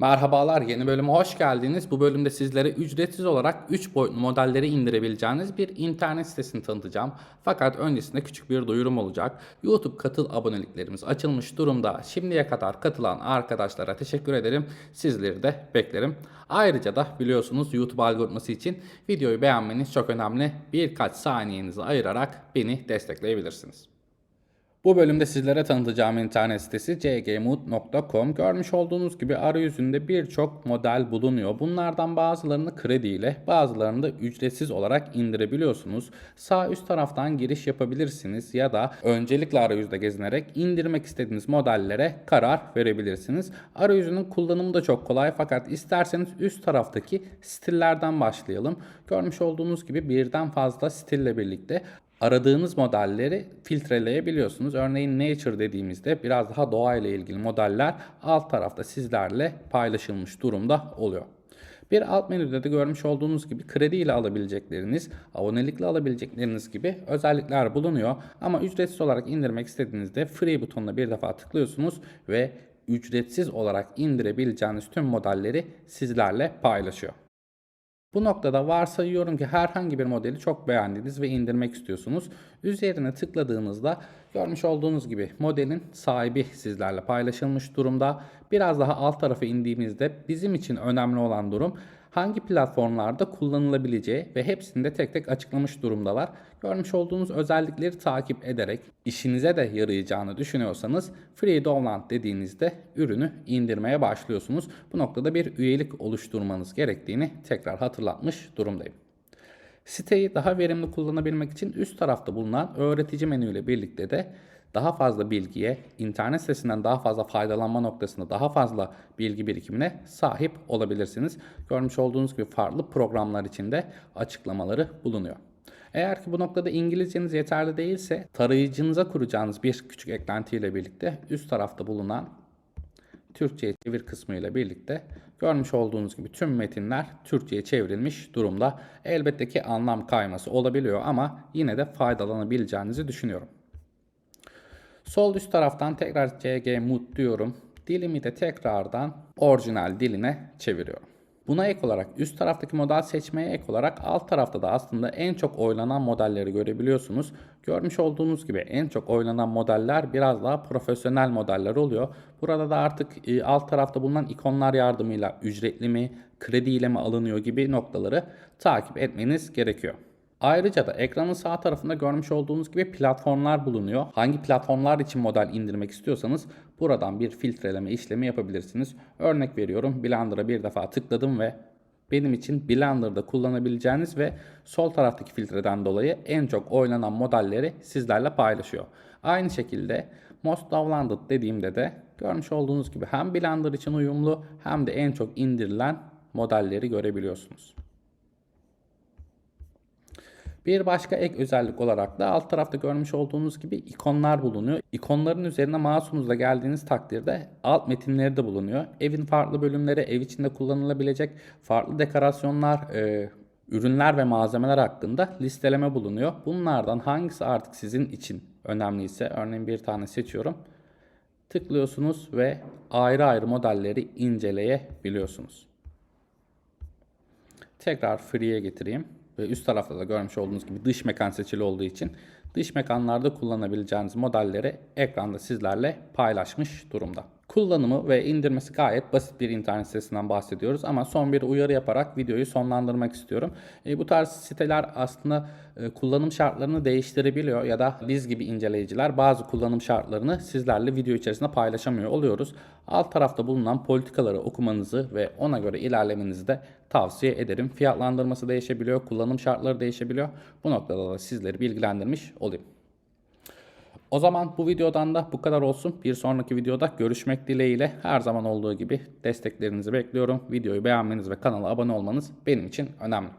Merhabalar, yeni bölüme hoş geldiniz. Bu bölümde sizlere ücretsiz olarak 3 boyutlu modelleri indirebileceğiniz bir internet sitesini tanıtacağım. Fakat öncesinde küçük bir duyurum olacak. YouTube katıl aboneliklerimiz açılmış durumda. Şimdiye kadar katılan arkadaşlara teşekkür ederim. Sizleri de beklerim. Ayrıca da biliyorsunuz YouTube algoritması için videoyu beğenmeniz çok önemli. Birkaç saniyenizi ayırarak beni destekleyebilirsiniz. Bu bölümde sizlere tanıtacağım internet sitesi cgmood.com. Görmüş olduğunuz gibi arayüzünde birçok model bulunuyor. Bunlardan bazılarını krediyle, bazılarını da ücretsiz olarak indirebiliyorsunuz. Sağ üst taraftan giriş yapabilirsiniz ya da öncelikle arayüzde gezinerek indirmek istediğiniz modellere karar verebilirsiniz. Arayüzünün kullanımı da çok kolay fakat isterseniz üst taraftaki stillerden başlayalım. Görmüş olduğunuz gibi birden fazla stille birlikte aradığınız modelleri filtreleyebiliyorsunuz. Örneğin Nature dediğimizde biraz daha doğayla ilgili modeller alt tarafta sizlerle paylaşılmış durumda oluyor. Bir alt menüde de görmüş olduğunuz gibi kredi ile alabilecekleriniz, abonelikle alabilecekleriniz gibi özellikler bulunuyor. Ama ücretsiz olarak indirmek istediğinizde free butonuna bir defa tıklıyorsunuz ve ücretsiz olarak indirebileceğiniz tüm modelleri sizlerle paylaşıyor. Bu noktada varsayıyorum ki herhangi bir modeli çok beğendiniz ve indirmek istiyorsunuz. Üzerine tıkladığınızda görmüş olduğunuz gibi modelin sahibi sizlerle paylaşılmış durumda. Biraz daha alt tarafa indiğimizde bizim için önemli olan durum hangi platformlarda kullanılabileceği ve hepsini de tek tek açıklamış durumdalar. Görmüş olduğunuz özellikleri takip ederek işinize de yarayacağını düşünüyorsanız Free Download dediğinizde ürünü indirmeye başlıyorsunuz. Bu noktada bir üyelik oluşturmanız gerektiğini tekrar hatırlatmış durumdayım. Siteyi daha verimli kullanabilmek için üst tarafta bulunan öğretici menüyle birlikte de daha fazla bilgiye, internet sitesinden daha fazla faydalanma noktasında daha fazla bilgi birikimine sahip olabilirsiniz. Görmüş olduğunuz gibi farklı programlar içinde açıklamaları bulunuyor. Eğer ki bu noktada İngilizceniz yeterli değilse tarayıcınıza kuracağınız bir küçük eklentiyle birlikte üst tarafta bulunan Türkçe'ye çevir kısmı ile birlikte görmüş olduğunuz gibi tüm metinler Türkçe'ye çevrilmiş durumda. Elbette ki anlam kayması olabiliyor ama yine de faydalanabileceğinizi düşünüyorum. Sol üst taraftan tekrar CG Mood diyorum. Dilimi de tekrardan orijinal diline çeviriyorum. Buna ek olarak üst taraftaki model seçmeye ek olarak alt tarafta da aslında en çok oylanan modelleri görebiliyorsunuz. Görmüş olduğunuz gibi en çok oylanan modeller biraz daha profesyonel modeller oluyor. Burada da artık e, alt tarafta bulunan ikonlar yardımıyla ücretli mi, krediyle mi alınıyor gibi noktaları takip etmeniz gerekiyor. Ayrıca da ekranın sağ tarafında görmüş olduğunuz gibi platformlar bulunuyor. Hangi platformlar için model indirmek istiyorsanız buradan bir filtreleme işlemi yapabilirsiniz. Örnek veriyorum Blender'a bir defa tıkladım ve benim için Blender'da kullanabileceğiniz ve sol taraftaki filtreden dolayı en çok oynanan modelleri sizlerle paylaşıyor. Aynı şekilde Most Downloaded dediğimde de görmüş olduğunuz gibi hem Blender için uyumlu hem de en çok indirilen modelleri görebiliyorsunuz. Bir başka ek özellik olarak da alt tarafta görmüş olduğunuz gibi ikonlar bulunuyor. İkonların üzerine mouse'unuzla geldiğiniz takdirde alt metinleri de bulunuyor. Evin farklı bölümleri, ev içinde kullanılabilecek farklı dekorasyonlar, e, ürünler ve malzemeler hakkında listeleme bulunuyor. Bunlardan hangisi artık sizin için önemliyse, örneğin bir tane seçiyorum. Tıklıyorsunuz ve ayrı ayrı modelleri inceleyebiliyorsunuz. Tekrar free'ye getireyim ve üst tarafta da görmüş olduğunuz gibi dış mekan seçili olduğu için dış mekanlarda kullanabileceğiniz modelleri ekranda sizlerle paylaşmış durumda. Kullanımı ve indirmesi gayet basit bir internet sitesinden bahsediyoruz ama son bir uyarı yaparak videoyu sonlandırmak istiyorum. E, bu tarz siteler aslında e, kullanım şartlarını değiştirebiliyor ya da biz gibi inceleyiciler bazı kullanım şartlarını sizlerle video içerisinde paylaşamıyor oluyoruz. Alt tarafta bulunan politikaları okumanızı ve ona göre ilerlemenizi de tavsiye ederim. Fiyatlandırması değişebiliyor, kullanım şartları değişebiliyor. Bu noktada da sizleri bilgilendirmiş olayım. O zaman bu videodan da bu kadar olsun. Bir sonraki videoda görüşmek dileğiyle her zaman olduğu gibi desteklerinizi bekliyorum. Videoyu beğenmeniz ve kanala abone olmanız benim için önemli.